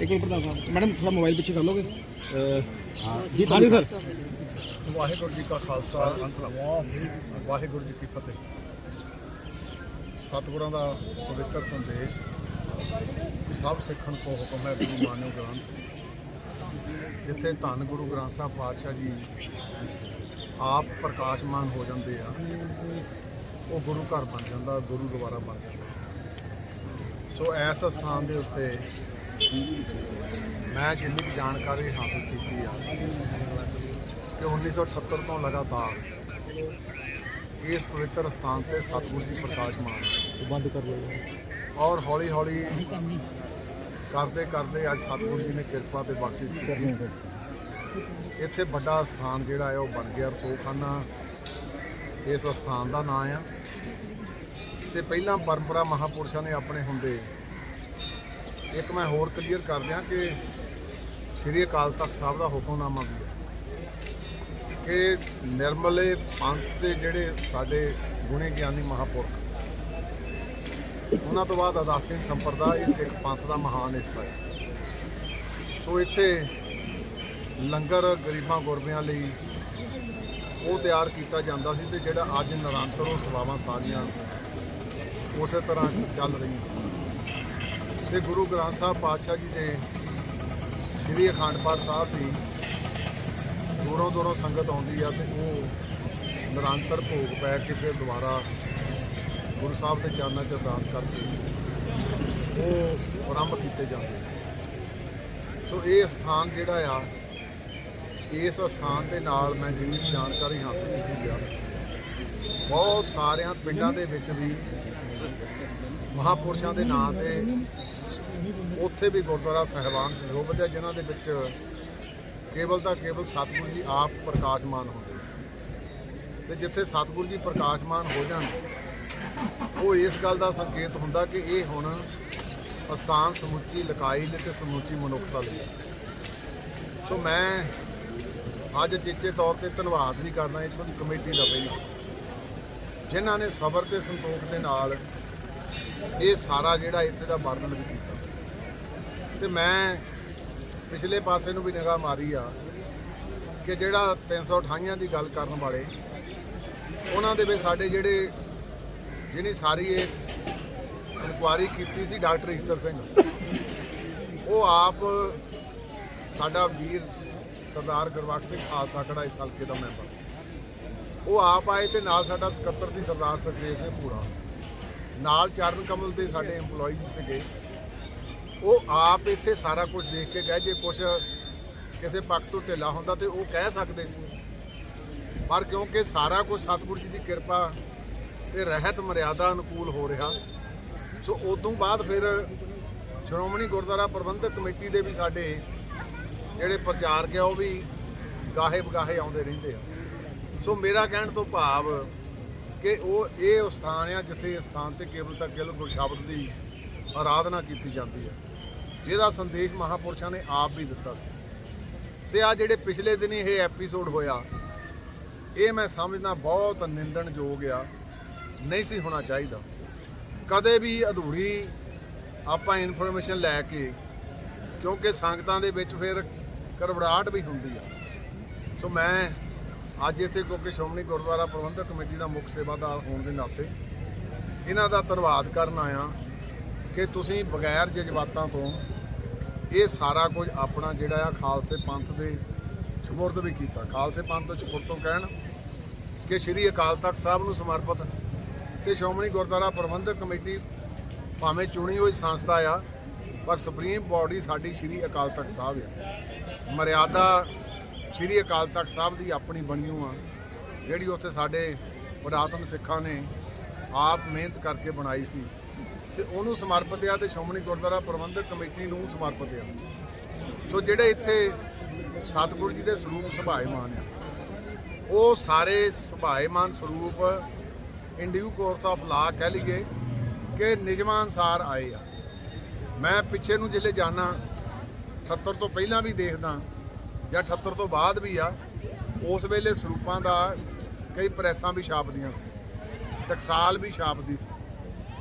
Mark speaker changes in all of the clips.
Speaker 1: ਇੱਕ ਮਿੰਟ ਪ੍ਰਧਾਨ ਸਾਹਿਬ ਮੈਡਮ ਥੋੜਾ ਮੋਬਾਈਲ ਪਿੱਛੇ ਕਰ ਲੋਗੇ? ਹਾਂ ਜੀ ਹਾਂਜੀ ਸਰ।
Speaker 2: ਵਾਹਿਗੁਰੂ ਜੀ ਕਾ ਖਾਲਸਾ ਵਾਹਿਗੁਰੂ ਜੀ ਕੀ ਫਤਿਹ। ਸਤਿਗੁਰਾਂ ਦਾ ਪਵਿੱਤਰ ਸੰਦੇਸ਼। ਸਭ ਸਿੱਖਣ ਕੋ ਹੁਕਮ ਹੈ ਗੁਰੂ ਮਾਨਿਓ ਗ੍ਰੰਥ। ਜਿੱਥੇ ਧੰਨ ਗੁਰੂ ਗ੍ਰੰਥ ਸਾਹਿਬ ਪਾਤਸ਼ਾਹ ਜੀ ਆਪ ਪ੍ਰਕਾਸ਼ਮਾਨ ਹੋ ਜਾਂਦੇ ਆ ਉਹ ਗੁਰੂ ਘਰ ਬਣ ਜਾਂਦਾ ਗੁਰੂ ਦੁਆਰਾ ਬਣ ਜਾਂਦਾ। ਸੋ ਐਸ ਸਥਾਨ ਦੇ ਉੱਤੇ ਮੈਂ ਜਿੰਨੀ ਵੀ ਜਾਣਕਾਰੀ ਹਾਸਲ ਕੀਤੀ ਆ ਕਿ 1978 ਤੋਂ ਲਗਾਤਾਰ ਇਸ ਪਵਿੱਤਰ ਸਥਾਨ ਤੇ ਸਤਿਗੁਰੂ ਜੀ ਪ੍ਰਕਾਸ਼ਮਾਨ
Speaker 1: ਬੰਦ ਕਰ ਲਓ
Speaker 2: ਔਰ ਹੌਲੀ ਹੌਲੀ ਕਰਦੇ ਕਰਦੇ ਅੱਜ ਸਤਿਗੁਰੂ ਜੀ ਨੇ ਕਿਰਪਾ ਤੇ ਬਾਕੀ ਕੀਤੀ। ਇੱਥੇ ਵੱਡਾ ਸਥਾਨ ਜਿਹੜਾ ਹੈ, ਉਹ ਬਣ ਗਿਆ ਰਸੋਖਾਨਾ ਇਸ ਸਥਾਨ ਦਾ ਨਾਮ ਆ। ਤੇ ਪਹਿਲਾਂ ਪਰੰਪਰਾ ਮਹਾਪੁਰਸ਼ਾਂ ਨੇ ਆਪਣੇ ਹੁੰਦੇ ਇੱਕ ਮੈਂ ਹੋਰ ਕਲੀਅਰ ਕਰ ਦਿਆਂ ਕਿ ਸ੍ਰੀ ਅਕਾਲ ਤਖਤ ਸਾਹਿਬ ਦਾ ਹੁਕਮਨਾਮਾ ਵੀ ਹੈ ਕਿ ਨਿਰਮਲੇ ਪੰਥ ਦੇ ਜਿਹੜੇ ਸਾਡੇ ਗੁਣੇ ਗਿਆਨੀ ਮਹਾਪੁਰਖ, ਉਹਨਾਂ ਤੋਂ ਬਾਅਦ ਅਦਾਸੀ ਸੰਪਰਦਾ ਇਹ ਸਿੱਖ ਪੰਥ ਦਾ ਮਹਾਨ ਹਿੱਸਾ ਹੈ। ਸੋ ਇੱਥੇ ਲੰਗਰ ਗਰੀਬਾਂ ਗੁਰਬਿਆਂ ਲਈ ਉਹ ਤਿਆਰ ਕੀਤਾ ਜਾਂਦਾ ਸੀ ਤੇ ਜਿਹੜਾ ਅੱਜ ਨਿਰੰਤਰ ਉਹ ਸੇਵਾਵਾਂ ਸਾਰੀਆਂ ਉਸੇ ਤਰ੍ਹਾਂ ਚੱਲ ਰਹੀਆਂ। ਤੇ ਗੁਰੂ ਗ੍ਰੰਥ ਸਾਹਿਬ ਪਾਤਸ਼ਾਹ ਜੀ ਨੇ ਸ੍ਰੀ ਅਖੰਡ ਪਾਠ ਸਾਹਿਬ ਦੀ ਦੂਰੋਂ ਦੂਰੋਂ ਸੰਗਤ ਆਉਂਦੀ ਆ ਤੇ ਉਹ ਨਿਰੰਤਰ ਭੋਗ ਪੈ ਕੇ ਫਿਰ ਦੁਬਾਰਾ ਗੁਰੂ ਸਾਹਿਬ ਦੇ ਚਰਨਾਂ 'ਚ ਅਰਦਾਸ ਕਰਕੇ ਉਹ ਆਰੰਭ ਕੀਤੇ ਜਾਂਦੇ ਆ। ਸੋ ਇਹ ਸਥਾਨ ਜਿਹੜਾ ਆ, ਇਸ ਸਥਾਨ ਦੇ ਨਾਲ ਮੈਂ ਜਿੰਨੀ ਵੀ ਜਾਣਕਾਰੀ ਹਾਸਲ ਕੀਤੀ ਆ, ਬਹੁਤ ਸਾਰਿਆਂ ਪਿੰਡਾਂ ਦੇ ਵਿੱਚ ਵੀ ਮਹਾਪੁਰਸ਼ਾਂ ਦੇ ਨਾਂ ਤੇ ਉੱਥੇ ਵੀ ਗੁਰਦੁਆਰਾ ਸਾਹਿਬਾਨ ਸੁਸ਼ੋਭਿਤ ਹੈ ਜਿਨ੍ਹਾਂ ਦੇ ਵਿੱਚ ਕੇਵਲ ਤਾਂ ਕੇਵਲ ਸਤਿਗੁਰੂ ਜੀ ਆਪ ਪ੍ਰਕਾਸ਼ਮਾਨ ਹੁੰਦੇ ਆ। ਤੇ ਜਿੱਥੇ ਸਤਿਗੁਰੂ ਜੀ ਪ੍ਰਕਾਸ਼ਮਾਨ ਹੋ ਜਾਣ, ਉਹ ਇਸ ਗੱਲ ਦਾ ਸੰਕੇਤ ਹੁੰਦਾ ਕਿ ਇਹ ਹੁਣ ਅਸਥਾਨ ਸਮੁੱਚੀ ਲਕਾਈ ਲਈ ਤੇ ਸਮੁੱਚੀ ਮਨੁੱਖਤਾ ਲਈ ਸੋ ਮੈਂ ਅੱਜ ਚੇਚੇ ਤੌਰ ਤੇ ਧੰਨਵਾਦ ਵੀ ਕਰਦਾ ਇੱਥੋਂ ਦੀ ਕਮੇਟੀ ਦਾ ਪਹਿਲਾਂ। ਜਿਨ੍ਹਾਂ ਨੇ ਸਬਰ ਤੇ ਸੰਤੋਖ ਦੇ ਨਾਲ ਇਹ ਸਾਰਾ ਜਿਹੜਾ ਇੱਥੇ ਦਾ ਵਰਣਨ ਵੀ ਕੀਤਾ। ਤੇ ਮੈਂ ਪਿਛਲੇ ਪਾਸੇ ਨੂੰ ਵੀ ਨਿਗਾਹ ਮਾਰੀ ਆ ਕਿ ਜਿਹੜਾ 328 ਦੀ ਗੱਲ ਕਰਨ ਵਾਲੇ, ਉਹਨਾਂ ਦੇ ਵਿੱਚ ਸਾਡੇ ਜਿਹੜੇ ਜਿਹਨੀ ਸਾਰੀ ਇਹ ਇਨਕੁਆਰੀ ਕੀਤੀ ਸੀ ਡਾਕਟਰ ਈਸਰ ਸਿੰਘ, ਉਹ ਆਪ ਸਾਡਾ ਵੀਰ ਸਰਦਾਰ ਗੁਰਬਖਸ਼ ਸਿੰਘ ਖਾਲਸਾ ਖੜਾ ਇਸ ਹਲਕੇ ਦਾ ਮੈਂਬਰ। ਉਹ ਆਪ ਆਏ ਤੇ ਨਾਲ ਸਾਡਾ ਸਕੱਤਰ ਸੀ ਸਰਦਾਰ ਸੁਖਦੇਵ ਸਿੰਘ ਪੂਰਾ ਨਾਲ ਚਰਨ ਕਮਲ ਦੇ ਸਾਡੇ EMPLOYEES ਸੀਗੇ। ਉਹ ਆਪ ਇੱਥੇ ਸਾਰਾ ਕੁਝ ਦੇਖ ਕੇ ਗਏ। ਜੇ ਕੁਝ ਕਿਸੇ ਪੱਖ ਤੋਂ ਢਿੱਲਾ ਹੁੰਦਾ ਤੇ ਉਹ ਕਹਿ ਸਕਦੇ ਸੀ। ਪਰ ਕਿਉਂਕਿ ਸਾਰਾ ਕੁਝ ਸਤਿਗੁਰੂ ਜੀ ਦੀ ਕਿਰਪਾ ਤੇ ਰਹਿਤ ਮਰਿਆਦਾ ਅਨੁਕੂਲ ਹੋ ਰਿਹਾ। ਸੋ ਉਦੋਂ ਬਾਅਦ ਫਿਰ ਸ਼੍ਰੋਮਣੀ ਗੁਰਦੁਆਰਾ ਪ੍ਰਬੰਧਕ ਕਮੇਟੀ ਦੇ ਵੀ ਸਾਡੇ ਜਿਹੜੇ ਪ੍ਰਚਾਰਕ ਆ, ਉਹ ਵੀ ਗਾਹੇ ਬਗਾਹੇ ਆਉਂਦੇ ਰਹਿੰਦੇ ਆ। ਸੋ ਮੇਰਾ ਕਹਿਣ ਤੋਂ ਭਾਵ ਕਿ ਉਹ ਇਹ ਉਹ ਸਥਾਨ ਆ ਜਿੱਥੇ ਇਸ ਸਥਾਨ ਤੇ ਕੇਵਲ ਤਾਂ ਕੇਵਲ ਗੁਰਸ਼ਬਦ ਦੀ ਆਰਾਧਨਾ ਕੀਤੀ ਜਾਂਦੀ ਹੈ ਜਿਹਦਾ ਸੰਦੇਸ਼ ਮਹਾਪੁਰਸ਼ਾਂ ਨੇ ਆਪ ਵੀ ਦਿੱਤਾ ਸੀ। ਤੇ ਆ ਜਿਹੜੇ ਪਿਛਲੇ ਦਿਨੀ ਇਹ ਐਪੀਸੋਡ ਹੋਇਆ, ਇਹ ਮੈਂ ਸਮਝਦਾ ਬਹੁਤ ਨਿੰਦਣਯੋਗ ਆ। ਨਹੀਂ ਸੀ ਹੋਣਾ ਚਾਹੀਦਾ। ਕਦੇ ਵੀ ਅਧੂਰੀ ਆਪਾਂ ਇਨਫੋਰਮੇਸ਼ਨ ਲੈ ਕੇ, ਕਿਉਂਕਿ ਸੰਗਤਾਂ ਦੇ ਵਿੱਚ ਫਿਰ ਕਰਵੜਾਹਟ ਵੀ ਹੁੰਦੀ ਆ। ਸੋ ਮੈਂ ਅੱਜ ਇੱਥੇ ਕਿਉਂਕਿ ਸ਼੍ਰੋਮਣੀ ਗੁਰਦੁਆਰਾ ਪ੍ਰਬੰਧਕ ਕਮੇਟੀ ਦਾ ਮੁੱਖ ਸੇਵਾਦਾਰ ਹੋਣ ਦੇ ਨਾਤੇ ਇਹਨਾਂ ਦਾ ਧੰਨਵਾਦ ਕਰਨ ਆਇਆ ਕਿ ਤੁਸੀਂ ਬਗੈਰ ਜਜ਼ਬਾਤਾਂ ਤੋਂ ਇਹ ਸਾਰਾ ਕੁਝ ਆਪਣਾ ਜਿਹੜਾ ਆ ਖਾਲਸੇ ਪੰਥ ਦੇ ਸਪੁਰਦ ਵੀ ਕੀਤਾ। ਖਾਲਸੇ ਪੰਥ ਦੇ ਸਪੁਰਦ ਤੋਂ ਕਹਿਣ ਕਿ ਸ੍ਰੀ ਅਕਾਲ ਤਖਤ ਸਾਹਿਬ ਨੂੰ ਸਮਰਪਿਤ ਤੇ ਸ਼੍ਰੋਮਣੀ ਗੁਰਦੁਆਰਾ ਪ੍ਰਬੰਧਕ ਕਮੇਟੀ ਭਾਵੇਂ ਚੁਣੀ ਹੋਈ ਸੰਸਥਾ ਆ, ਪਰ ਸੁਪਰੀਮ ਬਾਡੀ ਸਾਡੀ ਸ੍ਰੀ ਅਕਾਲ ਤਖਤ ਸਾਹਿਬ ਆ। ਮਰਿਆਦਾ ਸ੍ਰੀ ਅਕਾਲ ਤਖਤ ਸਾਹਿਬ ਦੀ ਆਪਣੀ ਬਣੀ ਹੋਈ ਆ, ਜਿਹੜੀ ਉੱਥੇ ਸਾਡੇ ਪੁਰਾਤਨ ਸਿੱਖਾਂ ਨੇ ਆਪ ਮਿਹਨਤ ਕਰਕੇ ਬਣਾਈ ਸੀ। ਤੇ ਉਹਨੂੰ ਸਮਰਪਿਤ ਆ ਤੇ ਸ਼੍ਰੋਮਣੀ ਗੁਰਦੁਆਰਾ ਪ੍ਰਬੰਧਕ ਕਮੇਟੀ ਨੂੰ ਸਮਰਪਿਤ ਆ। ਸੋ ਜਿਹੜੇ ਇੱਥੇ ਸਤਿਗੁਰੂ ਜੀ ਦੇ ਸਰੂਪ ਸੁਭਾਏਮਾਨ ਆ, ਉਹ ਸਾਰੇ ਸੁਭਾਏਮਾਨ ਸਰੂਪ ਇਨ ਡਿਊ ਕੋਰਸ ਆਫ ਲਾ ਕਹਿ ਲਈਏ ਕਿ ਨਿਯਮਾਂ ਅਨਸਾਰ ਆਏ ਆ। ਮੈਂ ਪਿੱਛੇ ਨੂੰ ਜਿੱਲੇ ਜਾਣਾ 78 ਤੋਂ ਪਹਿਲਾਂ ਵੀ ਦੇਖਦਾ ਜਾਂ 78 ਤੋਂ ਬਾਅਦ ਵੀ ਆ, ਉਸ ਵੇਲੇ ਸਰੂਪਾਂ ਦਾ ਕਈ ਪ੍ਰੈਸਾਂ ਵੀ ਛਾਪਦੀਆਂ ਸੀ। ਟਕਸਾਲ ਵੀ ਛਾਪਦੀ ਸੀ।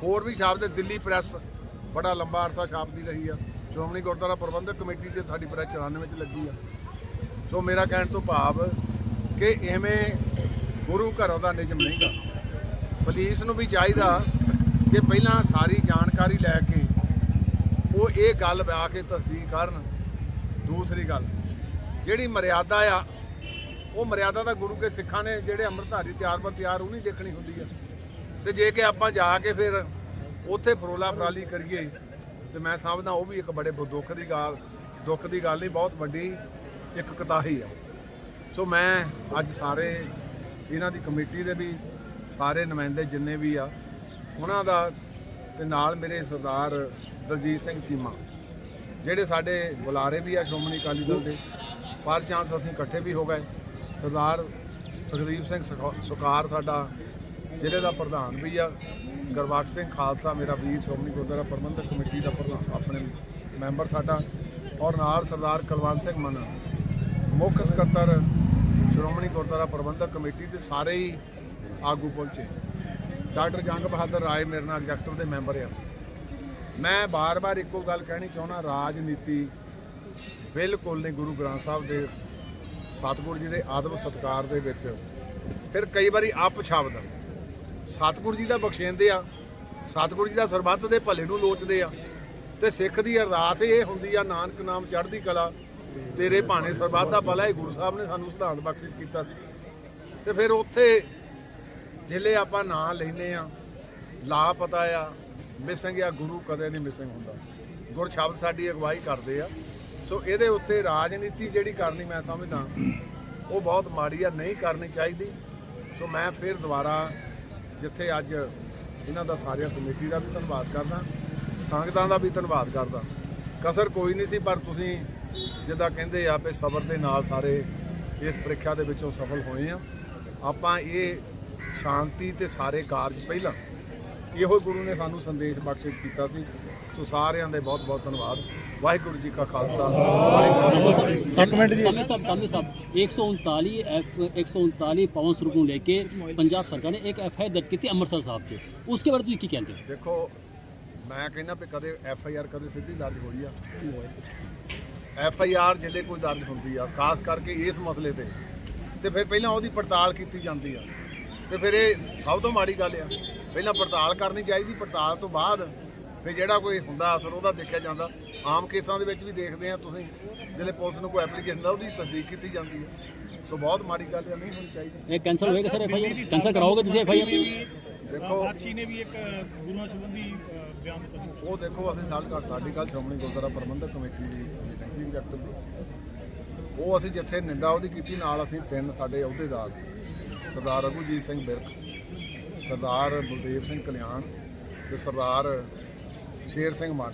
Speaker 2: ਹੋਰ ਵੀ ਛਾਪਦੇ, ਦਿੱਲੀ ਪ੍ਰੈਸ ਬੜਾ ਲੰਬਾ ਅਰਸਾ ਛਾਪਦੀ ਰਹੀ ਆ। ਸ਼੍ਰੋਮਣੀ ਗੁਰਦੁਆਰਾ ਪ੍ਰਬੰਧਕ ਕਮੇਟੀ ਤੇ ਸਾਡੀ ਬ੍ਰਾਂਚ 94 ਵਿੱਚ ਲੱਗੀ ਆ। ਸੋ ਮੇਰਾ ਕਹਿਣ ਤੋਂ ਭਾਵ ਕਿ ਐਵੇਂ ਗੁਰੂ ਘਰੋਂ ਦਾ ਨਿਯਮ ਨਹੀਂ ਗਾ। ਪੁਲਿਸ ਨੂੰ ਵੀ ਚਾਹੀਦਾ ਕਿ ਪਹਿਲਾਂ ਸਾਰੀ ਜਾਣਕਾਰੀ ਲੈ ਕੇ ਉਹ ਇਹ ਗੱਲ ਆ ਕੇ ਤਸਦੀਕ ਕਰਨ। ਦੂਸਰੀ ਗੱਲ ਜਿਹੜੀ ਮਰਿਆਦਾ ਆ, ਉਹ ਮਰਿਆਦਾ ਤਾਂ ਗੁਰੂ ਕੇ ਸਿੱਖਾਂ ਨੇ ਜਿਹੜੇ ਅੰਮ੍ਰਿਤਧਾਰੀ ਤਿਆਰ ਬਰ ਤਿਆਰ, ਉਹ ਨਹੀਂ ਦੇਖਣੀ ਹੁੰਦੀ ਆ। ਤੇ ਜੇ ਕਿ ਆਪਾਂ ਜਾ ਕੇ ਫਿਰ ਉੱਥੇ ਫਰੋਲਾ ਫਰਾਲੀ ਕਰੀਏ, ਤੇ ਮੈਂ ਸਮਝਦਾ ਉਹ ਵੀ ਇੱਕ ਬੜੇ ਦੁੱਖ ਦੀ ਗੱਲ, ਦੁੱਖ ਦੀ ਗੱਲ ਨਹੀਂ, ਬਹੁਤ ਵੱਡੀ ਇੱਕ ਕਤਾਹੀ ਆ। ਸੋ ਮੈਂ ਅੱਜ ਸਾਰੇ ਇਹਨਾਂ ਦੀ ਕਮੇਟੀ ਦੇ ਵੀ, ਸਾਰੇ ਨੁਮਾਇੰਦੇ ਜਿੰਨੇ ਵੀ ਆ, ਉਹਨਾਂ ਦਾ ਤੇ ਨਾਲ ਮੇਰੇ ਸਰਦਾਰ ਦਲਜੀਤ ਸਿੰਘ ਚੀਮਾ, ਜਿਹੜੇ ਸਾਡੇ ਬੁਲਾਰੇ ਵੀ ਆ ਸ਼੍ਰੋਮਣੀ ਅਕਾਲੀ ਦਲ ਦੇ। ਪਰ ਚਾਂਸ ਅਸੀਂ ਇਕੱਠੇ ਵੀ ਹੋ ਗਏ। ਸਰਦਾਰ ਸੁਖਦੀਪ ਸਿੰਘ ਸੁਖਾ- ਸੁਕਾਰ ਸਾਡਾ ਜ਼ਿਲ੍ਹੇ ਦਾ ਪ੍ਰਧਾਨ ਵੀ ਆ। ਗੁਰਬਖਸ਼ ਸਿੰਘ ਖਾਲਸਾ ਮੇਰਾ ਵੀਰ, ਸ਼੍ਰੋਮਣੀ ਗੁਰਦੁਆਰਾ ਪ੍ਰਬੰਧਕ ਕਮੇਟੀ ਦਾ ਪ੍ਰਧਾਨ, ਆਪਣੇ ਮੈਂਬਰ ਸਾਡਾ। ਔਰ ਨਾਲ ਸਰਦਾਰ ਕੁਲਵੰਤ ਸਿੰਘ ਮਨ, ਮੁੱਖ ਸਕੱਤਰ ਸ਼੍ਰੋਮਣੀ ਗੁਰਦੁਆਰਾ ਪ੍ਰਬੰਧਕ ਕਮੇਟੀ ਦੇ ਸਾਰੇ ਹੀ ਆਗੂ ਪਹੁੰਚੇ। ਡਾਕਟਰ ਜੰਗ ਬਹਾਦਰ ਰਾਏ ਮੇਰੇ ਨਾਲ ਜੈਕਟਰ ਦੇ ਮੈਂਬਰ ਆ। ਮੈਂ ਬਾਰ-ਬਾਰ ਇੱਕੋ ਗੱਲ ਕਹਿਣੀ ਚਾਹੁੰਦਾ, ਰਾਜਨੀਤੀ ਬਿਲਕੁਲ ਨਹੀਂ ਗੁਰੂ ਗ੍ਰੰਥ ਸਾਹਿਬ ਦੇ ਸਤਿਗੁਰੂ ਜੀ ਦੇ ਆਦਮ ਸਤਕਾਰ ਦੇ ਵਿੱਚ ਫਿਰ ਕਈ ਵਾਰੀ ਅਪ ਸ਼ਬਦ ਸਤਿਗੁਰੂ ਜੀ ਦਾ ਬਖਸ਼ੇਂਦੇ ਆ, ਸਤਿਗੁਰੂ ਜੀ ਦਾ ਸਰਬੱਤ ਦੇ ਭਲੇ ਨੂੰ ਲੋਚਦੇ ਆ ਤੇ ਸਿੱਖ ਦੀ ਅਰਦਾਸ ਇਹ ਹੁੰਦੀ ਆ, ਨਾਨਕ ਨਾਮ ਚੜ੍ਹਦੀ ਕਲਾ, ਤੇਰੇ ਭਾਣੇ ਸਰਬੱਤ ਦਾ ਭਲਾ ਇਹ ਗੁਰੂ ਸਾਹਿਬ ਨੇ ਸਾਨੂੰ ਸਿਧਾਂਤ ਬਖਸ਼ਿਸ਼ ਕੀਤਾ ਸੀ। ਤੇ ਫਿਰ ਉੱਥੇ ਜਿਲੇ ਆਪਾਂ ਨਾਂ ਲੈਨੇ ਆ ਲਾ ਪਤਾ ਆ, ਮਿਸਿੰਗ ਆ, ਗੁਰੂ ਕਦੇ ਨਹੀਂ ਮਿਸਿੰਗ ਹੁੰਦਾ। ਗੁਰ ਸ਼ਬਦ ਸਾਡੀ ਅਗਵਾਈ ਕਰਦੇ ਆ। ਸੋ ਇਹਦੇ ਉੱਤੇ ਰਾਜਨੀਤੀ ਜਿਹੜੀ ਕਰਨੀ ਮੈਂ ਸਮਝਦਾ, ਉਹ ਬਹੁਤ ਮਾੜੀ ਆ, ਨਹੀਂ ਕਰਨੀ ਚਾਹੀਦੀ। ਸੋ ਮੈਂ ਫਿਰ ਦੁਬਾਰਾ ਜਿੱਥੇ ਅੱਜ ਇਹਨਾਂ ਦਾ ਸਾਰਿਆਂ ਕਮੇਟੀ ਦਾ ਵੀ ਧੰਨਵਾਦ ਕਰਦਾ, ਸੰਗਤਾਂ ਦਾ ਵੀ ਧੰਨਵਾਦ ਕਰਦਾ। ਕਸਰ ਕੋਈ ਨਹੀਂ ਸੀ, ਪਰ ਤੁਸੀਂ ਜਿੱਦਾਂ ਕਹਿੰਦੇ ਆ ਵੀ ਸਬਰ ਦੇ ਨਾਲ ਸਾਰੇ ਇਸ ਪ੍ਰੀਖਿਆ ਦੇ ਵਿੱਚੋਂ ਸਫਲ ਹੋਏ ਆ। ਆਪਾਂ ਇਹ ਸ਼ਾਂਤੀ ਤੇ ਸਾਰੇ ਕਾਰਜ ਪਹਿਲਾਂ ਇਹੋ ਗੁਰੂ ਨੇ ਸਾਨੂੰ ਸੰਦੇਸ਼ ਬਖਸ਼ਿਸ਼ ਕੀਤਾ ਸੀ। ਸੋ ਸਾਰਿਆਂ ਦੇ ਬਹੁਤ ਬਹੁਤ ਧੰਨਵਾਦ। ਵਾਹਿਗੁਰੂ ਜੀ ਕਾ ਖਾਲਸਾ।
Speaker 1: ਇੱਕ ਮਿੰਟ ਜੀ।
Speaker 3: ਕਾਂਗਰਸ ਸਾਹਿਬ ਕਾਂਗਰਸ ਸਾਹਿਬ 139 ਐਫ 139 ਪਵਨ ਸਰੂਪ ਲੈ ਕੇ ਪੰਜਾਬ ਸਰਕਾਰ ਨੇ ਇੱਕ ਐਫ ਆਈ ਦਰਜ ਕੀਤੀ ਅੰਮ੍ਰਿਤਸਰ ਸਾਹਿਬ 'ਚ। ਉਸਕੇ ਬਾਰੇ ਤੁਸੀਂ ਕੀ ਕਹਿੰਦੇ
Speaker 2: ਦੇਖੋ ਮੈਂ ਕਹਿੰਦਾ ਵੀ ਕਦੇ ਐਫ ਆਈ ਆਰ ਕਦੇ ਸਿੱਧੀ ਦਰਜ ਹੋਈ ਆ। ਐਫ ਆਈ ਆਰ ਜਿੱਲੇ ਕੋਈ ਦਰਜ ਹੁੰਦੀ ਆ ਖਾਸ ਕਰਕੇ ਇਸ ਮਸਲੇ ਤੇ। ਤੇ ਫਿਰ ਪਹਿਲਾਂ ਉਹਦੀ ਪੜਤਾਲ ਕੀਤੀ ਜਾਂਦੀ ਆ। ਤੇ ਫਿਰ ਇਹ ਸਭ ਤੋਂ ਮਾੜੀ ਗੱਲ ਆ। ਪਹਿਲਾਂ ਪੜਤਾਲ ਕਰਨੀ ਚਾਹੀਦੀ ਪੜਤਾਲ ਤੋਂ ਬਾਅਦ ਫਿਰ ਜਿਹੜਾ ਕੋਈ ਹੁੰਦਾ ਅਸਰ ਉਹਦਾ ਦੇਖਿਆ ਜਾਂਦਾ। ਆਮ ਕੇਸਾਂ ਦੇ ਵਿੱਚ ਵੀ ਦੇਖਦੇ ਆ ਤੁਸੀਂ ਜਿਹੜੇ ਪੁਲਿਸ ਨੂੰ ਕੋਈ ਐਪਲੀਕੇਸ਼ਨ ਦਾ ਉਹਦੀ ਤਸਦੀਕ ਕੀਤੀ ਜਾਂਦੀ ਹੈ। ਸੋ ਬਹੁਤ ਮਾੜੀ ਗੱਲ ਨਹੀਂ ਹੋਣੀ ਚਾਹੀਦੀ।
Speaker 3: ਇਹ ਕੈਨਸਲ ਹੋਏਗਾ ਸਰ ਐਫ ਕੈਨਸਲ ਕਰਾਓਗੇ ਤੁਸੀਂ ਐਫ
Speaker 2: ਦੇਖੋ।
Speaker 4: ਬਾਦਸ਼ੀ ਨੇ ਵੀ ਇੱਕ ਗੁਰੂਆਂ ਸੰਬੰਧੀ ਬਿਆਨ ਦਿੱਤਾ।
Speaker 2: ਉਹ ਦੇਖੋ ਅਸੀਂ ਸਾਲ ਘੱਟ ਸਾਡੀ ਗੱਲ ਸ਼੍ਰੋਮਣੀ ਗੁਰਦੁਆਰਾ ਪ੍ਰਬੰਧਕ ਕਮੇਟੀ ਦੀ ਮੀਟਿੰਗ ਸੀ ਜੱਟੂ ਦੀ। ਉਹ ਅਸੀਂ ਜਿੱਥੇ ਨਿੰਦਾ ਉਹਦੀ ਕੀਤੀ ਨਾਲ ਅਸੀਂ ਤਿੰਨ ਸਾਡੇ ਅਹੁਦੇਦਾਰ ਸਰਦਾਰ ਅਗੂਜੀਤ ਸਿੰਘ ਬਿਰਕ ਸਰਦਾਰ ਬਲਦੇਵ ਸਿੰਘ ਕਲਿਆਣ ਤੇ ਸਰਦਾਰ ਸ਼ੇਰ ਸਿੰਘ ਮਾਨ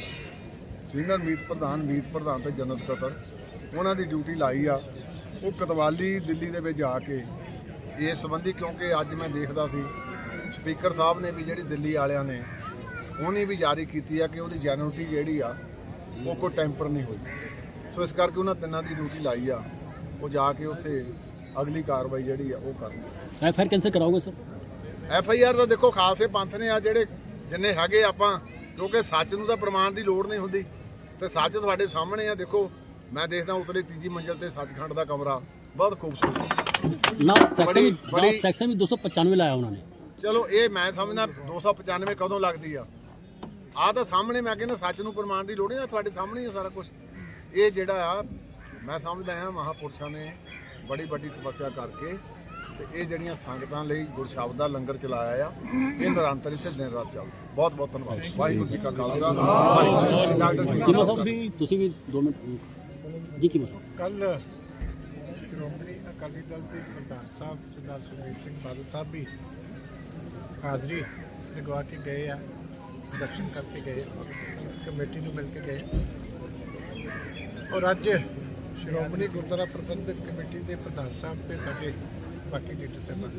Speaker 2: ਸੀਨੀਅਰ ਮੀਤ ਪ੍ਰਧਾਨ ਮੀਤ ਪ੍ਰਧਾਨ ਤੇ ਜਨਰਲ ਸਕੱਤਰ ਉਹਨਾਂ ਦੀ ਡਿਊਟੀ ਲਾਈ ਆ। ਉਹ ਕਤਵਾਲੀ ਦਿੱਲੀ ਦੇ ਵਿੱਚ ਜਾ ਕੇ ਇਸ ਸੰਬੰਧੀ ਕਿਉਂਕਿ ਅੱਜ ਮੈਂ ਦੇਖਦਾ ਸੀ ਸਪੀਕਰ ਸਾਹਿਬ ਨੇ ਵੀ ਜਿਹੜੀ ਦਿੱਲੀ ਵਾਲਿਆਂ ਨੇ ਉਹਨੇ ਵੀ ਜਾਰੀ ਕੀਤੀ ਆ ਕਿ ਉਹਦੀ ਜੈਨੂਟੀ ਜਿਹੜੀ ਆ ਉਹ ਕੋ ਟੈਂਪਰ ਨਹੀਂ ਹੋਈ। ਸੋ ਇਸ ਕਰਕੇ ਉਹਨਾਂ ਤਿੰਨਾਂ ਦੀ ਡਿਊਟੀ ਲਾਈ ਆ। ਉਹ ਜਾ ਕੇ ਉੱਥੇ ਅਗਲੀ ਕਾਰਵਾਈ ਜਿਹੜੀ ਆ ਉਹ ਕਰਨਗੇ
Speaker 3: ਐਫ ਆਈ ਆਰ ਕੈਂਸਲ ਕਰਾਓਗੇ ਸਰ?
Speaker 2: ਐਫ ਆਈ ਆਰ ਦਾ ਦੇਖੋ ਖਾਲਸੇ ਪੰਥ ਨੇ ਆ ਜਿਹੜੇ ਜਿੰਨੇ ਹੈਗੇ ਆਪਾਂ ਕਿਉਂਕਿ ਸੱਚ ਨੂੰ ਤਾਂ ਪ੍ਰਮਾਣ ਦੀ ਲੋੜ ਨਹੀਂ ਹੁੰਦੀ। ਤੇ ਸੱਚ ਤੁਹਾਡੇ ਸਾਹਮਣੇ ਆ ਦੇਖੋ ਮੈਂ ਦੇਖਦਾ ਉਤਲੇ ਤੀਜੀ ਮੰਜ਼ਲ ਤੇ ਸੱਚਖੰਡ ਦਾ ਕਮਰਾ। ਬਹੁਤ ਖੂਬਸੂਰਤ।
Speaker 3: ਨਾ
Speaker 2: ਸੈਕਸ਼ਨ
Speaker 3: ਨਾ ਸੈਕਸ਼ਨ ਵੀ 295 ਲਾਇਆ ਉਹਨਾਂ ਨੇ।
Speaker 2: ਚਲੋ ਇਹ ਮੈਂ ਸਮਝਦਾ 295 ਕਦੋਂ ਲੱਗਦੀ ਆ। ਆ ਤਾਂ ਸਾਹਮਣੇ ਮੈਂ ਕਹਿੰਦਾ ਸੱਚ ਨੂੰ ਪ੍ਰਮਾਣ ਦੀ ਲੋੜ ਨਹੀਂ ਤੁਹਾਡੇ ਸਾਹਮਣੇ ਆ ਸਾਰਾ ਕੁਝ ਇਹ ਜਿਹੜਾ ਆ ਮੈਂ ਸਮਝਦਾ ਆ ਮਹਾਪੁਰਸ਼ਾਂ ਨੇ ਬੜੀ ਵੱਡੀ ਤਪੱਸਿਆ ਕਰਕੇ ਤੇ ਇਹ ਜਿਹੜੀਆਂ ਸੰਗਤਾਂ ਲਈ ਗੁਰਸ਼ਬਦ ਦਾ ਲੰਗਰ ਚਲਾਇਆ ਆ ਇਹ ਨਿਰੰਤਰ ਇੱਥੇ ਦਿਨ ਰਾਤ ਚੱਲਦਾ। ਬਹੁਤ ਬਹੁਤ ਧੰਨਵਾਦ। ਵਾਹਿਗੁਰੂ ਜੀ ਕਾ ਖਾਲਸਾ।
Speaker 4: ਕੱਲ ਸ਼੍ਰੋਮਣੀ ਅਕਾਲੀ ਦਲ ਦੇ ਪ੍ਰਧਾਨ ਸਾਹਿਬ ਸਰਦਾਰ ਸੁਨੀਲ ਸਿੰਘ ਬਾਦਲ ਸਾਹਿਬ ਵੀ ਹਾਜ਼ਰੀ ਲਗਵਾ ਕੇ ਗਏ ਆ ਦਰਸ਼ਨ ਕਰਕੇ ਗਏ ਕਮੇਟੀ ਨੂੰ ਮਿਲ ਕੇ ਗਏ ਔਰ ਅੱਜ ਸ਼੍ਰੋਮਣੀ ਗੁਰਦੁਆਰਾ ਪ੍ਰਬੰਧਕ ਕਮੇਟੀ ਦੇ ਪ੍ਰਧਾਨ ਸਾਹਿਬ ਤੇ ਸਾਡੇ ਬਾਕੀ ਲੀਡਰ ਸਾਹਿਬਾਨ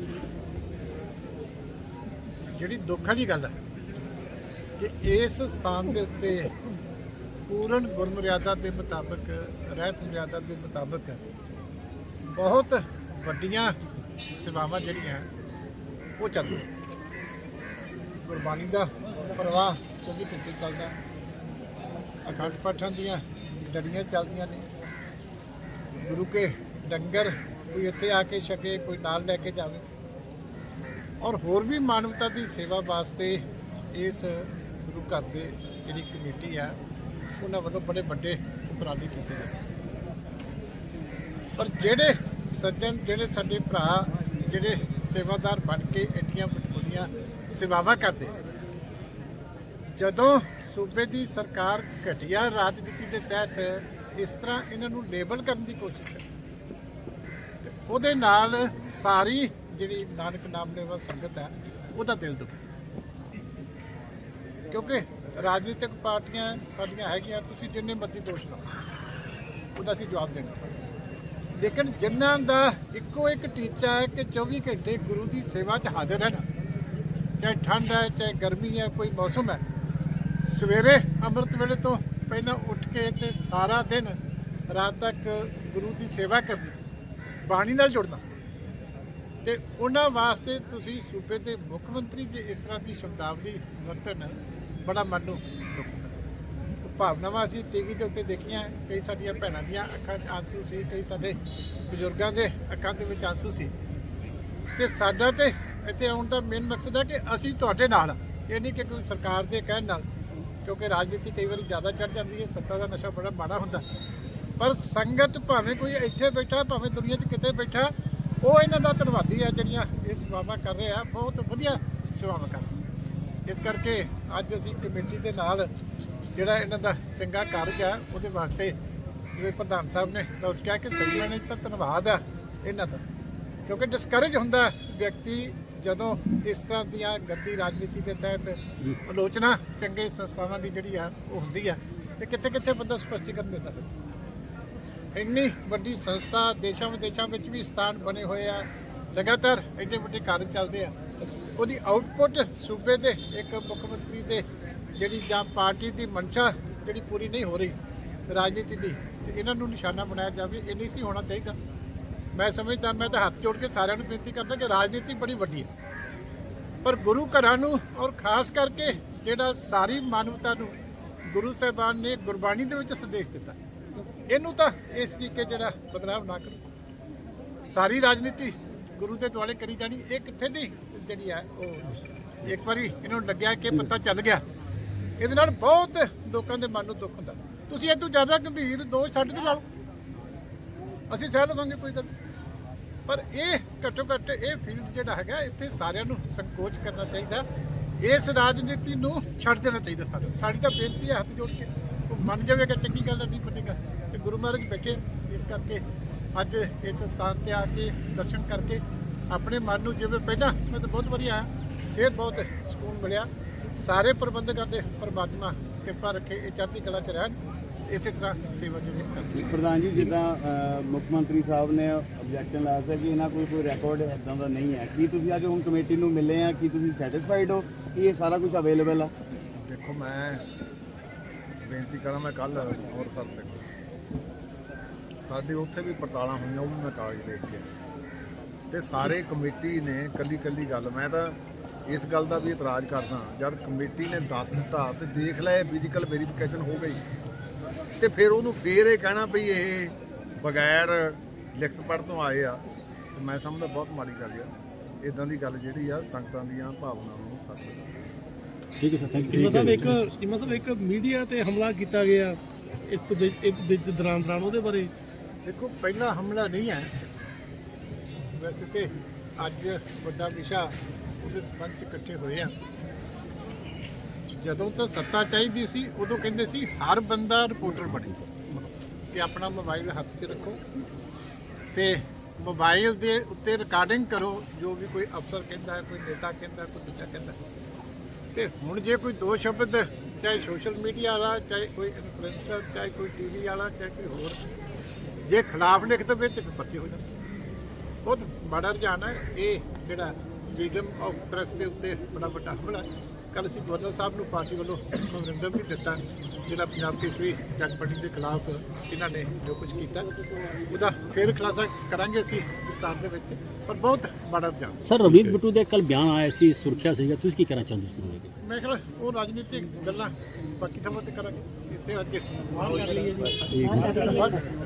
Speaker 4: ਜਿਹੜੀ ਦੁੱਖ ਵਾਲੀ ਗੱਲ ਹੈ ਕਿ ਇਸ ਸਥਾਨ ਦੇ ਉੱਤੇ ਪੂਰਨ ਗੁਰਮਰਿਆਦਾ ਦੇ ਮੁਤਾਬਕ, ਰਹਿਤ ਮਰਿਆਦਾ ਦੇ ਮੁਤਾਬਕ ਬਹੁਤ ਵੱਡੀਆਂ ਸੇਵਾਵਾਂ ਜਿਹੜੀਆਂ, ਉਹ ਚੱਲਦੀਆਂ ਗੁਰਬਾਣੀ ਦਾ ਪ੍ਰਵਾਹ 24 ਘੰਟੇ ਚੱਲਦਾ। ਅਖੰਡ ਪਾਠਾਂ ਦੀਆਂ ਡੜੀਆਂ ਚੱਲਦੀਆਂ ਨੇ। ਗੁਰੂ ਕੇ ਡੰਗਰ ਕੋਈ ਇੱਥੇ ਆ ਕੇ ਛਕੇ, ਕੋਈ ਨਾਲ ਲੈ ਕੇ ਜਾਵੇ। ਔਰ ਹੋਰ ਵੀ ਮਾਨਵਤਾ ਦੀ ਸੇਵਾ ਵਾਸਤੇ ਇਸ ਗੁਰੂ ਘਰ ਦੇ ਜਿਹੜੀ ਕਮੇਟੀ ਆ, ਉਹਨਾਂ ਵੱਲੋਂ ਬੜੇ ਵੱਡੇ ਉਪਰਾਲੇ ਕੀਤੇ ਗਏ। ਪਰ ਜਿਹੜੇ ਸੱਜਣ, ਜਿਹੜੇ ਸਾਡੇ ਭਰਾ, ਜਿਹੜੇ ਸੇਵਾਦਾਰ ਬਣ ਕੇ ਐਡੀਆਂ ਵੱਡੀਆਂ ਸੇਵਾਵਾਂ ਕਰਦੇ, ਜਦੋਂ ਸੂਬੇ ਦੀ ਸਰਕਾਰ ਘਟੀਆ ਰਾਜਨੀਤੀ ਦੇ ਤਹਿਤ ਇਸ ਤਰ੍ਹਾਂ ਇਹਨਾਂ ਨੂੰ ਲੇਬਲ ਕਰਨ ਦੀ ਕੋਸ਼ਿਸ਼ ਹੈ ਉਹਦੇ ਨਾਲ ਸਾਰੀ ਜਿਹੜੀ ਨਾਨਕ ਨਾਮ ਲੈਵਾ ਸੰਗਤ ਹੈ, ਉਹਦਾ ਦਿਲ ਦੁਖ ਕਿਉਂਕਿ ਰਾਜਨੀਤਿਕ ਪਾਰਟੀਆਂ ਸਾਡੀਆਂ ਹੈਗੀਆਂ, ਤੁਸੀਂ ਜਿੰਨੇ ਮਰਜ਼ੀ ਦੋਸ਼ ਲਾਓ, ਉਹਦਾ ਅਸੀਂ ਜਵਾਬ ਦੇਣਾ ਲੇਕਿਨ ਜਿਨ੍ਹਾਂ ਦਾ ਇੱਕੋ ਇੱਕ ਟੀਚਾ ਹੈ ਕਿ 24 ਘੰਟੇ ਗੁਰੂ ਦੀ ਸੇਵਾ 'ਚ ਹਾਜ਼ਰ ਰਹਿਣਾ, ਚਾਹੇ ਠੰਡ ਹੈ, ਚਾਹੇ ਗਰਮੀ ਹੈ, ਕੋਈ ਮੌਸਮ ਹੈ, ਸਵੇਰੇ ਅੰਮ੍ਰਿਤ ਵੇਲੇ ਤੋਂ ਪਹਿਲਾਂ ਉੱਠ ਕੇ ਤੇ ਸਾਰਾ ਦਿਨ ਰਾਤ ਤੱਕ ਗੁਰੂ ਦੀ ਸੇਵਾ ਕਰਨੀ। ਬਾਣੀ ਨਾਲ ਜੁੜਨਾ। ਤੇ ਉਹਨਾਂ ਵਾਸਤੇ ਤੁਸੀਂ ਸੂਬੇ ਦੇ ਮੁੱਖ ਮੰਤਰੀ ਜੇ ਇਸ ਤਰ੍ਹਾਂ ਦੀ ਸ਼ਬਦਾਵਲੀ ਵਰਤਣ, ਬੜਾ ਮਨ ਨੂੰ ਭਾਵਨਾਵਾਂ ਅਸੀਂ ਟੀਵੀ ਦੇ ਉੱਤੇ ਦੇਖੀਆਂ, ਕਈ ਸਾਡੀਆਂ ਭੈਣਾਂ ਦੀਆਂ ਅੱਖਾਂ 'ਚ ਆਂਸੂ ਸੀ, ਕਈ ਸਾਡੇ ਬਜ਼ੁਰਗਾਂ ਦੇ ਅੱਖਾਂ ਦੇ ਵਿੱਚ ਆਂਸੂ ਸੀ। ਤੇ ਸਾਡਾ ਤੇ ਇੱਥੇ ਆਉਣ ਦਾ ਮੇਨ ਮਕਸਦ ਹੈ ਕਿ ਅਸੀਂ ਤੁਹਾਡੇ ਨਾਲ ਇਹ ਨਹੀਂ ਕਿ ਕੋਈ ਸਰਕਾਰ ਦੇ ਕਹਿਣ ਨਾਲ, ਕਿਉਂਕਿ ਰਾਜਨੀਤੀ ਕਈ ਵਾਰੀ ਜ਼ਿਆਦਾ ਚੜ ਜਾਂਦੀ ਹੈ, ਸੱਤਾ ਦਾ ਨਸ਼ਾ ਬੜਾ ਮਾੜਾ ਹੁੰਦਾ। ਪਰ ਸੰਗਤ ਭਾਵੇਂ ਕੋਈ ਇੱਥੇ ਬੈਠਾ ਭਾਵੇਂ ਦੁਨੀਆ 'ਚ ਕਿਤੇ ਬੈਠਾ ਉਹ ਇਹਨਾਂ ਦਾ ਧੰਨਵਾਦੀ ਹੈ ਜਿਹੜੀਆਂ ਇਹ ਸੇਵਾਵਾਂ ਕਰ ਰਹੇ ਆ। ਬਹੁਤ ਵਧੀਆ ਸੇਵਾਵਾਂ ਕਰ ਰਹੇ। ਇਸ ਕਰਕੇ ਅੱਜ ਅਸੀਂ ਕਮੇਟੀ ਦੇ ਨਾਲ ਜਿਹੜਾ ਇਹਨਾਂ ਦਾ ਚੰਗਾ ਕਾਰਜ ਆ ਉਹਦੇ ਵਾਸਤੇ ਜਿਵੇਂ ਪ੍ਰਧਾਨ ਸਾਹਿਬ ਨੇ ਤਾਂ ਕਿਹਾ ਕਿ ਸਹੀਆਂ ਨੇ ਤਾਂ ਧੰਨਵਾਦ ਆ ਇਹਨਾਂ ਦਾ। ਕਿਉਂਕਿ ਡਿਸਕਰੇਜ ਹੁੰਦਾ ਵਿਅਕਤੀ ਜਦੋਂ ਇਸ ਤਰ੍ਹਾਂ ਦੀਆਂ ਗੰਦੀ ਰਾਜਨੀਤੀ ਦੇ ਤਹਿਤ ਆਲੋਚਨਾ ਚੰਗੇ ਸੰਸਥਾਵਾਂ ਦੀ ਜਿਹੜੀ ਆ ਉਹ ਹੁੰਦੀ ਆ ਤੇ ਕਿੱਥੇ ਕਿੱਥੇ ਬੰਦਾ ਸਪਸ਼ਟੀਕਰਨ ਦਿੰਦਾ ਇੰਨੀ ਵੱਡੀ ਸੰਸਥਾ ਦੇਸ਼ਾਂ ਵਿਦੇਸ਼ਾਂ ਵਿੱਚ ਵੀ ਸਥਾਨ ਬਣੇ ਹੋਏ ਆ। ਲਗਾਤਾਰ ਇੰਨੇ ਵੱਡੇ ਕਾਰਜ ਚੱਲਦੇ ਆ। ਉਹਦੀ ਆਊਟਪੁੱਟ ਸੂਬੇ ਦੇ ਇੱਕ ਮੁੱਖ ਮੰਤਰੀ ਦੇ ਜਿਹੜੀ ਜਾਂ ਪਾਰਟੀ ਦੀ ਮਨਸ਼ਾ ਜਿਹੜੀ ਪੂਰੀ ਨਹੀਂ ਹੋ ਰਹੀ ਰਾਜਨੀਤੀ ਦੀ, ਤੇ ਇਹਨਾਂ ਨੂੰ ਨਿਸ਼ਾਨਾ ਬਣਾਇਆ ਜਾਵੇ, ਇਹ ਨਹੀਂ ਸੀ ਹੋਣਾ ਚਾਹੀਦਾ। ਮੈਂ ਸਮਝਦਾ, ਮੈਂ ਤਾਂ ਹੱਥ ਜੋੜ ਕੇ ਸਾਰਿਆਂ ਨੂੰ ਬੇਨਤੀ ਕਰਦਾ ਕਿ ਰਾਜਨੀਤੀ ਬੜੀ ਵੱਡੀ ਹੈ। ਪਰ ਗੁਰੂ ਘਰਾਂ ਨੂੰ ਔਰ ਖਾਸ ਕਰਕੇ ਜਿਹੜਾ ਸਾਰੀ ਮਾਨਵਤਾ ਨੂੰ ਗੁਰੂ ਸਾਹਿਬਾਨ ਨੇ ਗੁਰਬਾਣੀ ਦੇ ਵਿੱਚ ਸੰਦੇਸ਼ ਦਿੱਤਾ। ਇਹਨੂੰ ਤਾਂ ਇਸ ਤਰੀਕੇ ਜਿਹੜਾ ਬਦਲਾਵ ਨਾ ਕਰੋ। ਸਾਰੀ ਰਾਜਨੀਤੀ ਗੁਰੂ ਦੇ ਦੁਆਲੇ ਕਰੀ ਜਾਣੀ, ਇਹ ਕਿੱਥੇ ਦੀ ਜਿਹੜੀ ਹੈ ਉਹ ਇੱਕ ਵਾਰੀ ਇਹਨਾਂ ਨੂੰ ਲੱਗਿਆ ਕਿ ਪਤਾ ਚੱਲ ਗਿਆ। ਇਹਦੇ ਨਾਲ ਬਹੁਤ ਲੋਕਾਂ ਦੇ ਮਨ ਨੂੰ ਦੁੱਖ ਹੁੰਦਾ। ਤੁਸੀਂ ਇਹ ਤੋਂ ਜ਼ਿਆਦਾ ਗੰਭੀਰ ਦੋਸ਼ ਛੱਡ ਦੇ ਲਾਓ। ਅਸੀਂ ਸਹਿ ਲਵਾਂਗੇ ਕੋਈ ਗੱਲ। ਪਰ ਇਹ ਘੱਟੋ ਘੱਟ ਇਹ ਫੀਲਡ ਜਿਹੜਾ ਹੈਗਾ, ਇੱਥੇ ਸਾਰਿਆਂ ਨੂੰ ਸੰਕੋਚ ਕਰਨਾ ਚਾਹੀਦਾ। ਇਸ ਰਾਜਨੀਤੀ ਨੂੰ ਛੱਡ ਦੇਣਾ ਚਾਹੀਦਾ ਸਾਨੂੰ ਸਾਡੀ ਤਾਂ ਬੇਨਤੀ ਹੈ ਹੱਥ ਜੋੜ ਕੇ। ਉਹ ਮੰਨ ਜਾਵੇਗਾ ਚੰਗੀ ਗੱਲ ਨਹੀਂ ਮੰਨੇਗਾ। ਤੇ ਗੁਰੂ ਮਹਾਰਾਜ ਬੈਠੇ ਇਸ ਕਰਕੇ ਅੱਜ ਇਸ ਸਥਾਨ ਤੇ ਆ ਕੇ ਦਰਸ਼ਨ ਕਰਕੇ ਆਪਣੇ ਮਨ ਨੂੰ ਜਿਵੇਂ ਪਹਿਲਾਂ ਮੈਂ ਤਾਂ ਬਹੁਤ ਵਧੀਆ ਫਿਰ ਬਹੁਤ ਸਕੂਨ ਮਿਲਿਆ। ਸਾਰੇ ਪ੍ਰਬੰਧਕਾਂ ਦੇ ਪਰਮਾਤਮਾ ਕਿਰਪਾ ਰੱਖੇ ਇਹ ਚੜ੍ਹਦੀ ਕਲਾ ਚ ਰਹਿਣ ਇਸੇ ਤਰ੍ਹਾਂ ਸੇਵਾ ਜਿਹੜੀ ਕਰਦੇ
Speaker 5: ਪ੍ਰਧਾਨ ਜੀ ਜਿੱਦਾਂ ਮੁੱਖ ਮੰਤਰੀ ਸਾਹਿਬ ਨੇ ਆਬਜੈਕਸ਼ਨ ਲਾਇਆ ਸੀ ਕਿ ਇਹਨਾਂ ਕੋਈ ਕੋਈ ਰਿਕਾਰਡ ਇਦਾਂ ਦਾ ਨਹੀਂ ਹੈ। ਕੀ ਤੁਸੀਂ ਅੱਜ ਹੁਣ ਕਮੇਟੀ ਨੂੰ ਮਿਲੇ ਆ? ਕੀ ਤੁਸੀਂ ਸੈਟੀਸਫਾਈਡ ਹੋ ਕਿ ਇਹ ਸਾਰਾ ਕੁਝ ਅਵੇਲੇਬਲ ਆ?
Speaker 2: ਦੇਖੋ ਮੈਂ ਬੇਨਤੀ ਕਰਾਂ ਮੈਂ ਕੱਲ ਅੰਮ੍ਰਿਤਸਰ ਸਿੰਘ ਸਾਡੇ ਉੱਥੇ ਵੀ ਪੜਤਾਲਾਂ ਹੋਈਆਂ ਉਹ ਵੀ ਮੈਂ ਕਾਗਜ਼ ਦੇਖ ਕੇ ਤੇ ਸਾਰੇ ਕਮੇਟੀ ਨੇ ਕੱਲੀ ਕੱਲੀ ਗੱਲ ਮੈਂ ਤਾਂ ਇਸ ਗੱਲ ਦਾ ਵੀ ਇਤਰਾਜ਼ ਕਰਦਾ ਜਦ ਕਮੇਟੀ ਨੇ ਦੱਸ ਦਿੱਤਾ ਤੇ ਦੇਖ ਲੈ ਫਿਜ਼ੀਕਲ ਵੈਰੀਫਿਕੇਸ਼ਨ ਹੋ ਗਈ। ਤੇ ਫਿਰ ਉਹਨੂੰ ਫੇਰ ਇਹ ਕਹਿਣਾ ਪਈ ਇਹ ਬਗੈਰ ਲਿਖਤ ਪੜ ਤੋਂ ਆਏ ਆ। ਤੇ ਮੈਂ ਸਮਝਦਾ ਬਹੁਤ ਮਾੜੀ ਗੱਲ ਆ। ਇਦਾਂ ਦੀ ਗੱਲ ਜਿਹੜੀ ਆ ਸੰਗਤਾਂ ਦੀਆਂ ਭਾਵਨਾਵਾਂ ਨੂੰ ਸੱਚ
Speaker 3: ਠੀਕ ਹੈ ਸਰ ਥੈਂਕ ਯੂ
Speaker 6: ਮਤਲਬ ਇੱਕ ਮਤਲਬ ਇੱਕ ਮੀਡੀਆ ਤੇ ਹਮਲਾ ਕੀਤਾ ਗਿਆ ਇਸ ਤੋਂ ਇਸ ਦੌਰਾਨ ਦੌਰਾਨ ਉਹਦੇ ਬਾਰੇ
Speaker 4: ਦੇਖੋ, ਪਹਿਲਾ ਹਮਲਾ ਨਹੀਂ ਹੈ। ਵੈਸੇ ਤੇ ਅੱਜ ਵੱਡਾ ਵਿਸ਼ਾ ਉਹਦੇ ਸੰਬੰਧ ਚ ਇਕੱਠੇ ਹੋਏ ਆ। ਜਦੋਂ ਤਾਂ ਸੱਤਾ ਚਾਹੀਦੀ ਸੀ, ਉਦੋਂ ਕਹਿੰਦੇ ਸੀ, ਹਰ ਬੰਦਾ ਰਿਪੋਰਟਰ ਬਣੇ। ਕਿ ਆਪਣਾ ਮੋਬਾਈਲ ਹੱਥ 'ਚ ਰੱਖੋ ਤੇ ਮੋਬਾਈਲ ਦੇ ਉੱਤੇ ਰਿਕਾਰਡਿੰਗ ਕਰੋ, ਜੋ ਵੀ ਕੋਈ ਅਫਸਰ ਕਹਿੰਦਾ ਹੈ, ਕੋਈ ਨੇਤਾ ਕਹਿੰਦਾ ਕੋਈ ਦੂਜਾ ਕਹਿੰਦਾ ਹੈ। ਤੇ ਹੁਣ ਜੇ ਕੋਈ ਦੋ ਸ਼ਬਦ, ਚਾਹੇ ਸੋਸ਼ਲ ਮੀਡੀਆ ਵਾਲਾ, ਚਾਹੇ ਕੋਈ ਇਨਫਲੂਐਂਸਰ ਚਾਹੇ ਕੋਈ ਟੀਵੀ ਵਾਲਾ, ਚਾਹੇ ਕੋਈ ਹੋਰ ਜੇ ਖਿਲਾਫ ਲਿਖ ਦੇਵੇ ਤੇ ਪਰਚੇ ਹੋ ਜਾਂਦੇ। ਬਹੁਤ ਬੜਾ ਰੁਝਾਨ ਹੈ। ਇਹ ਜਿਹੜਾ ਫਰੀडम ਆਫ ਪ੍ਰੈਸ ਦੇ ਉੱਤੇ ਬੜਾ ਵੱਡਾ ਹਮਲਾ ਕੱਲ ਅਸੀਂ ਗਵਰਨਰ ਸਾਹਿਬ ਨੂੰ ਪਾਰਟੀ ਵੱਲੋਂ ਮੈਮੋਰੰਡਮ ਵੀ ਦਿੱਤਾ। ਜਿਹੜਾ ਪੰਜਾਬ ਕੇਸਰੀ ਜਗਪਟੀ ਦੇ ਖਿਲਾਫ ਇਹਨਾਂ ਨੇ ਜੋ ਕੁਝ ਕੀਤਾ। ਉਹਦਾ ਫਿਰ ਖੁਲਾਸਾ ਕਰਾਂਗੇ ਅਸੀਂ ਵਿਸਤਾਰ ਦੇ ਵਿੱਚ। ਪਰ ਬਹੁਤ ਬੜਾ ਰੁਝਾਨ
Speaker 3: ਸਰ ਰਵਨੀਤ ਬਿੱਟੂ ਦੇ ਕੱਲ ਬਿਆਨ ਆਇਆ ਸੀ ਸੁਰੱਖਿਆ ਸੀਗਾ। ਤੁਸੀਂ ਕੀ ਕਹਿਣਾ ਚਾਹੁੰਦੇ ਹੋ ਨੂੰ
Speaker 4: ਮੈਂ ਖਿਆਲ ਉਹ ਰਾਜਨੀਤਿਕ ਗੱਲਾਂ ਬਾਕੀ ਥਾਵਾਂ ਤੇ ਕਰਾਂਗੇ।
Speaker 7: ਤੇ ਅੱਜ
Speaker 4: ਠੀਕ ਹੈ